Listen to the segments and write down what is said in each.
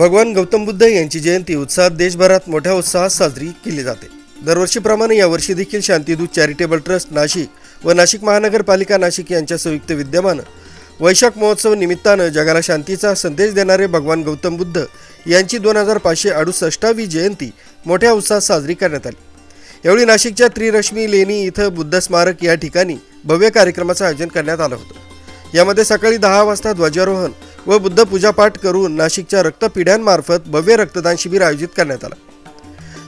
भगवान गौतम बुद्ध यांची जयंती उत्साहात देशभरात मोठ्या उत्साहात साजरी केली जाते. दरवर्षीप्रमाणे यावर्षी देखील शांतीदूत चॅरिटेबल ट्रस्ट नाशिक व नाशिक महानगरपालिका नाशिक यांच्या संयुक्त विद्यमानं वैशाख महोत्सव निमित्तानं जगाला शांतीचा संदेश देणारे भगवान गौतम बुद्ध यांची दोन हजार पाचशे अडुसष्टावी जयंती मोठ्या उत्साहात साजरी करण्यात आली. यावेळी नाशिकच्या त्रिरश्मी लेणी इथं बुद्ध स्मारक या ठिकाणी भव्य कार्यक्रमाचं आयोजन करण्यात आलं होतं. यामध्ये सकाळी दहा वाजता ध्वजारोहण व बुद्ध पूजापाठ करून नाशिकच्या रक्तपिढ्यांमार्फत भव्य रक्तदान शिबिर आयोजित करण्यात आलं.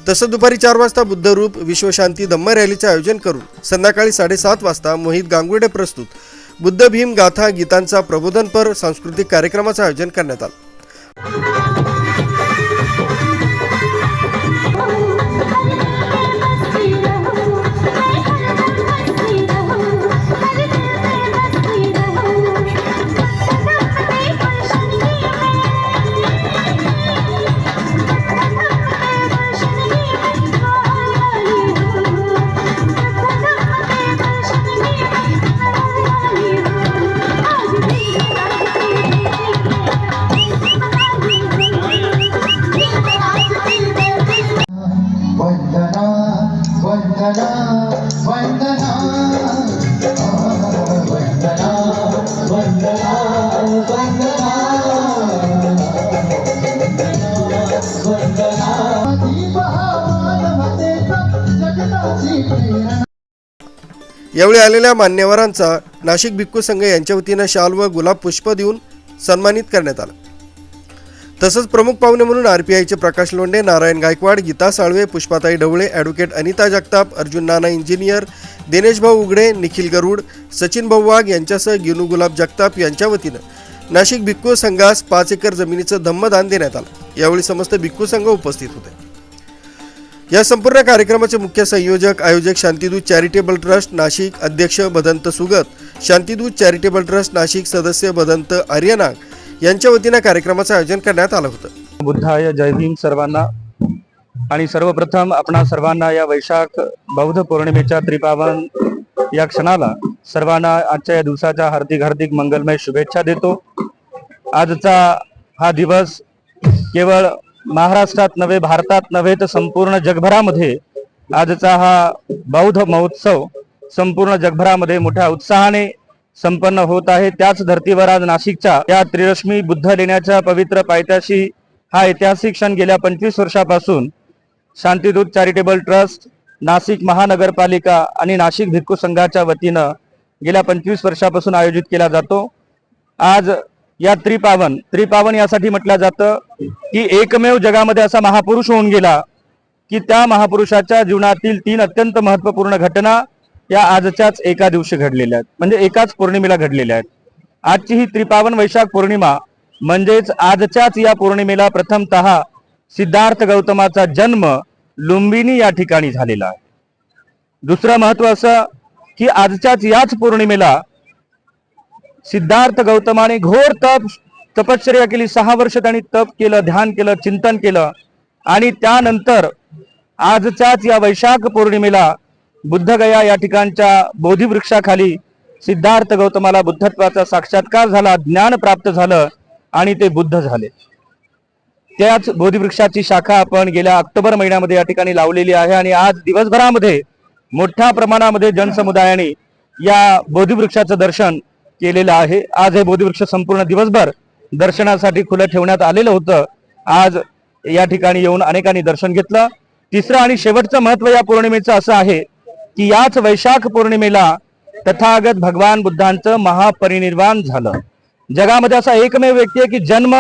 तसंच दुपारी चार वाजता बुद्धरूप विश्वशांती धम्म रॅलीचे आयोजन करून संध्याकाळी साडेसात वाजता मोहित गांगुर्डे प्रस्तुत. बुद्ध भीम गाथा गीतांचा प्रबोधनपर सांस्कृतिक कार्यक्रमाचं आयोजन करण्यात आलं. यावेळी आलेल्या मान्यवरांचा नाशिक भिक्खू संघ यांच्या वतीनं शाल व गुलाब पुष्प देऊन सन्मानित करण्यात आला. तसंच प्रमुख पाहुणे म्हणून आरपीआयचे प्रकाश लोंडे नारायण गायकवाड गीता साळवे पुष्पाताई ढवळे ॲडव्होकेट अनिता जगताप अर्जुन नाना इंजिनियर दिनेश भाऊ उघडे निखिल गरुड सचिन भाऊ वाघ यांच्यासह गिनू गुलाब जगताप यांच्या वतीनं नाशिक भिक्खू संघास पाच एकर जमिनीचं धम्मदान देण्यात आलं. यावेळी समस्त भिक्खू संघ उपस्थित होते. या संपूर्ण कार्यक्रमाचे मुख्य संयोजक आयोजक शांतीदूत चॅरिटेबल ट्रस्ट नाशिक अध्यक्ष भदंत सुगत शांतिदूत चॅरिटेबल ट्रस्ट नाशिक सदस्य भदंत आर्यनाग यांच्या वतीनं कार्यक्रमाचं आयोजन करण्यात आलं होतं. बुद्धाय जय भीम सर्वांना. आणि सर्वप्रथम आपणा सर्वांना या वैशाख बौद्ध पौर्णिमेच्या त्रिपावन या क्षणाला सर्वांना आजच्या या दिवसाच्या हार्दिक हार्दिक मंगलमय शुभेच्छा देतो. आजचा हा दिवस केवळ महाराष्ट्रात नव्हे भारतात नव्हे तर संपूर्ण जगभरामध्ये आजचा हा बौद्ध महोत्सव संपूर्ण जगभरामध्ये मोठ्या उत्साहाने संपन्न होत आहे. त्याच धर्तीवर आज नाशिकच्या या त्रिरश्मी बुद्ध लेण्याच्या पवित्र पायथ्याशी हा ऐतिहासिक क्षण गेल्या पंचवीस वर्षापासून शांतिदूत चॅरिटेबल ट्रस्ट नाशिक महानगरपालिका आणि नाशिक भिक्खू संघाच्या वतीनं गेल्या पंचवीस वर्षापासून आयोजित केला जातो. आज या त्रिपावन त्रिपावन यासाठी म्हटलं जातं की एकमेव जगामध्ये असा महापुरुष होऊन गेला की त्या महापुरुषाच्या जीवनातील तीन अत्यंत महत्त्वपूर्ण घटना या आजच्याच एका दिवशी घडलेल्या आहेत. म्हणजे एकाच पौर्णिमेला घडलेल्या आहेत. आजची ही त्रिपावन वैशाख पौर्णिमा म्हणजेच आजच्याच या पौर्णिमेला प्रथमतः सिद्धार्थ गौतमाचा जन्म लुंबिनी या ठिकाणी झालेला आहे. दुसरं महत्त्व असं की आजच्याच याच पौर्णिमेला सिद्धार्थ गौतमाने घोर तप तपश्चर्या केली. सहा वर्ष त्यांनी तप केलं ध्यान केलं चिंतन केलं. आणि त्यानंतर आजच्याच या वैशाख पौर्णिमेला बुद्धगया या ठिकाणच्या बोधिवृक्षाखाली सिद्धार्थ गौतमाला बुद्धत्वाचा साक्षात्कार झाला ज्ञान प्राप्त झालं आणि ते बुद्ध झाले. त्याच बोधिवृक्षाची शाखा आपण गेल्या ऑक्टोबर महिन्यामध्ये या ठिकाणी लावलेली आहे आणि आज दिवसभरामध्ये मोठ्या प्रमाणामध्ये जनसमुदायाने या बोधिवृक्षाचं दर्शन केलेलं आहे. आज हे बोधीवृक्ष संपूर्ण दिवसभर दर्शनासाठी खुलं ठेवण्यात आलेलं होतं. आज या ठिकाणी येऊन अनेकांनी दर्शन घेतलं. तिसरं आणि शेवटचं महत्त्व या पौर्णिमेचं असं आहे की याच वैशाख पौर्णिमेला तथागत भगवान बुद्धांचं महापरिनिर्वाण झालं. जगामध्ये असा एकमेव व्यक्ती आहे की जन्म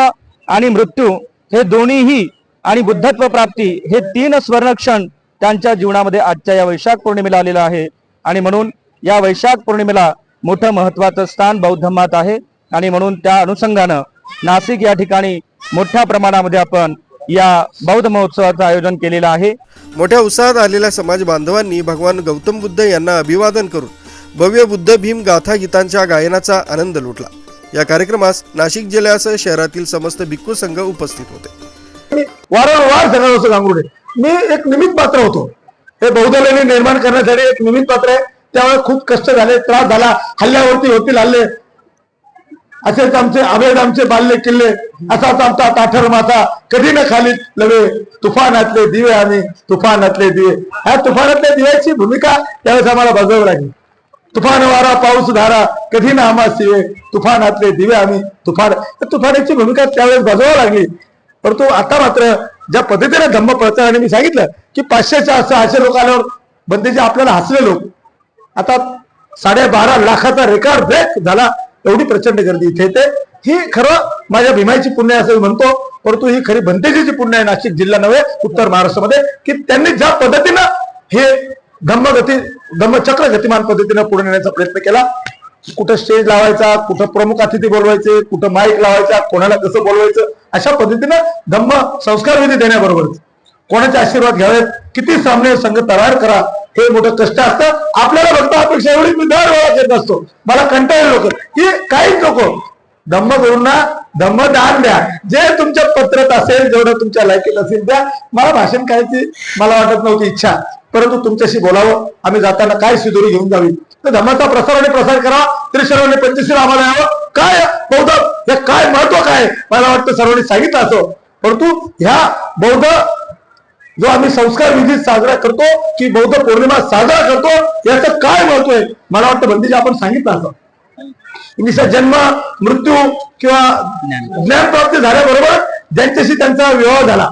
आणि मृत्यू हे दोन्हीही आणि बुद्धत्व प्राप्ती हे तीन स्वर्णक्षण त्यांच्या जीवनामध्ये आजच्या या वैशाख पौर्णिमेला आलेलं आहे. आणि म्हणून या वैशाख पौर्णिमेला मोठं महत्वाचं स्थान बौद्ध धर्मात आहे. आणि म्हणून त्या अनुषंगानं नाशिक या ठिकाणी मोठ्या प्रमाणामध्ये आपण या बौद्ध महोत्सवाचं आयोजन केलेलं आहे. मोठ्या उत्साहात आलेल्या समाज बांधवांनी भगवान गौतम बुद्ध यांना अभिवादन करून भव्य बुद्ध भीम गाथा गीतांच्या गायनाचा आनंद लुटला. या कार्यक्रमास नाशिक जिल्ह्यासह शहरातील समस्त भिक्खू संघ उपस्थित होते. वारंवार सांगत असतो गांगुर्डे मी एक निमित्त पात्र होतो. हे बौद्ध लेणी निर्माण करण्यासाठी एक निमित्त पात्र आहे. त्यावेळेस खूप कष्ट झाले त्रास झाला हल्ल्यावरती होतील हल्ले. असेच आमचे अभेद आमचे बाल्य किल्ले असाच आमचा ताठर माथा कधी न खाली लवे तुफानातले दिवे आम्ही तुफानातले दिवे. ह्या तुफानातल्या दिव्याची भूमिका त्यावेळेस आम्हाला बजावं लागली. तुफान वारा पाऊस धारा कधी ना आम्हा शिवे तुफानातले दिवे आम्ही तुफान. तुफानाची भूमिका त्यावेळेस बजावावी लागली. परंतु आता मात्र ज्या पद्धतीने धम्म पळतात आणि मी सांगितलं की पाचशेच्या सहाशे लोक आल्यावर बंदीचे आपल्याला हसले लोक. आता साडेबारा लाखाचा रेकॉर्ड ब्रेक झाला एवढी प्रचंड गर्दी इथे येते. ही खरं माझ्या भीमाईची पुण्य आहे असं म्हणतो परंतु ही खरी भंतेजीची पुण्य आहे नाशिक जिल्हा नव्हे उत्तर महाराष्ट्रामध्ये की त्यांनी ज्या पद्धतीनं हे धम्मगती धम्मचक्र गतिमान पद्धतीनं पुढे नेण्याचा प्रयत्न केला कुठं स्टेज लावायचा कुठं प्रमुख अतिथी बोलवायचे कुठं माईक लावायचा कोणाला कसं बोलवायचं अशा पद्धतीनं धम्म संस्कार विधी देण्याबरोबरच कोणाचे आशीर्वाद घ्यावेत किती सामने संघ तयार करा हे मोठं कष्ट असतं. आपल्याला फक्त अपेक्षा एवढी मी दर वेळा घेत असतो. मला कंटाळ लोक. की काहीच नको. धम्म गुरूंना धम्मदान द्या. जे तुमच्या पत्रात असेल जेवढं तुमच्या लायकीत असेल द्या. मला भाषण करायची मला वाटत नव्हती इच्छा. परंतु तुमच्याशी बोलावं. आम्ही जाताना काय सिदोरी घेऊन जावी? तर धम्माचा प्रसार आणि प्रसार करा. तरी सर्वांनी पंचशील आम्हाला यावं. काय बौद्ध? हे काय महत्त्व काय? मला वाटतं सर्वांनी सांगितलं असं. परंतु ह्या बौद्ध जो आम्ही संस्कार विधी साजरा करतो की बौद्ध पौर्णिमा साजरा करतो याचं काय महत्त्व आहे? मला वाटतं बंदीजी आपण सांगितलं असं. निसा जन्म मृत्यू किंवा ज्ञान प्राप्ती झाल्याबरोबर ज्यांच्याशी त्यांचा विवाह झाला.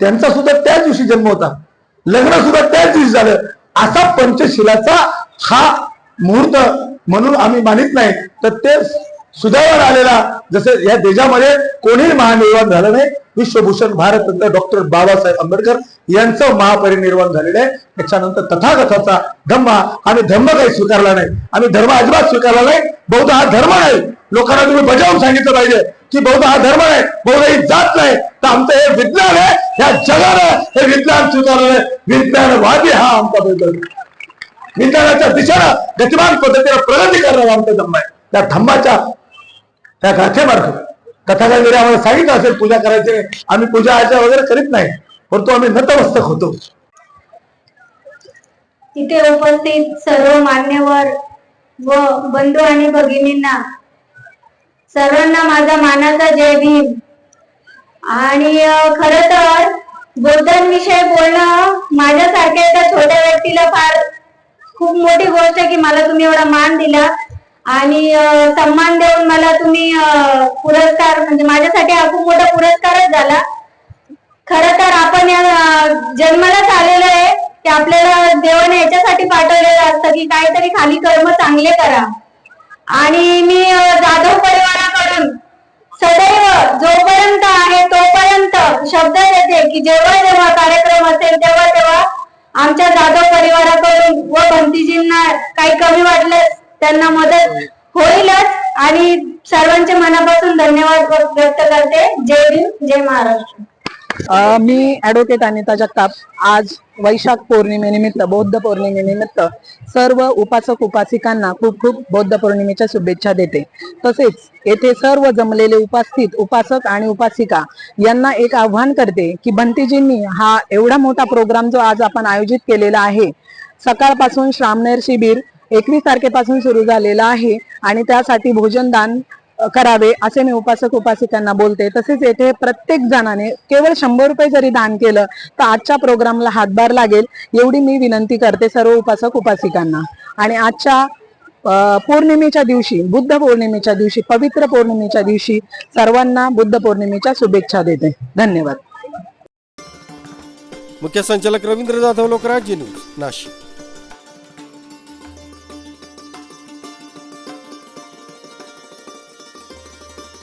त्यांचा सुद्धा त्याच दिवशी जन्म होता. लग्न सुद्धा त्याच दिवशी झालं. असा पंचशिलाचा हा मुहूर्त म्हणून आम्ही मानित नाही. तर ते सुदैवान आलेला जसं या देशामध्ये कोणीही महानिर्वाण झालं नाही. विश्वभूषण भारतरत्न डॉक्टर बाबासाहेब आंबेडकर यांचं महापरिनिर्वाण झालेलं आहे. त्याच्यानंतर तथागताचा धम्म आम्ही धर्म काही स्वीकारला नाही. आम्ही धर्म अजिबात स्वीकारला नाही. बौद्ध हा धर्म नाही. लोकांना तुम्ही बजावून सांगितलं पाहिजे की बौद्ध हा धर्म नाही. बौद्ध ही जात नाही. तर आमचं हे विज्ञान आहे. या जगानं हे विज्ञान स्वीकारलं आहे विज्ञानवादी हा आमचा बौद्ध विज्ञानाच्या दिशेनं गतिमान पद्धतीने प्रगती करणारा आमचा धम्म आहे. त्या धम्माच्या त्या गाथेमार्फत कथाकारांनी आम्हाला सांगितलं असेल पूजा करायची आम्ही पूजा आचार वगैरे करीत नाही परंतु आम्ही नतमस्तक होतो. इथे उपस्थित सर्व मान्यवर व बंधू आणि भगिनींना सर्वांना माझा मानाचा जय भीम. आणि खर तर बुद्धांविषयी बोलणं माझ्यासारख्या एका छोट्या व्यक्तीला फार खूप मोठी गोष्ट आहे की मला तुम्ही एवढा मान दिला आणि सन्मान देऊन मला तुम्ही पुरस्कार म्हणजे माझ्यासाठी हा खूप मोठा पुरस्कारच झाला. खर तर आपण या जन्मालाच आलेलो आहे की आपल्याला देवाने याच्यासाठी पाठवलेलं असतं की काहीतरी खाली कर्म चांगले करा. आणि मी जाधव परिवाराकडून सदैव जोपर्यंत आहे तोपर्यंत शब्द देते की जेव्हा जेव्हा कार्यक्रम असेल तेव्हा तेव्हा आमच्या जाधव परिवाराकडून व भंतीजींना काही कमी वाटलं त्यांना मदत होईलच. आणि सर्वांचे मनापासून धन्यवाद व्यक्त करते. जय भीम जय महाराष्ट्र. अ, मी ऍडव्होकेट अनिता जगताप. आज वैशाख पौर्णिमेनिमित्त बौद्ध पौर्णिमेनिमित्त सर्व उपासक उपासिकांना खूप खूप बौद्ध पौर्णिमेच्या शुभेच्छा देते. तसेच येथे सर्व जमलेले उपस्थित उपासक आणि उपासिका यांना एक आव्हान करते की भंतीजींनी हा एवढा मोठा प्रोग्राम जो आज आपण आयोजित केलेला आहे सकाळपासून श्रामनेर शिबिर एकवीस तारखेपासून सुरू झालेला आहे आणि त्यासाठी भोजनदान करावे असे मी उपासक उपासिकांना बोलते. तसेच येथे प्रत्येक जणाने केवळ शंभर रुपये जरी दान केलं तर आजच्या प्रोग्रामला हातभार लागेल एवढी मी विनंती करते सर्व उपासक उपासिकांना. आणि आजच्या पौर्णिमेच्या दिवशी बुद्ध पौर्णिमेच्या दिवशी पवित्र पौर्णिमेच्या दिवशी सर्वांना बुद्ध पौर्णिमेच्या शुभेच्छा देते. धन्यवाद. मुख्य संचालक रवींद्र जाधव लोकराज न्यूज नाशिक.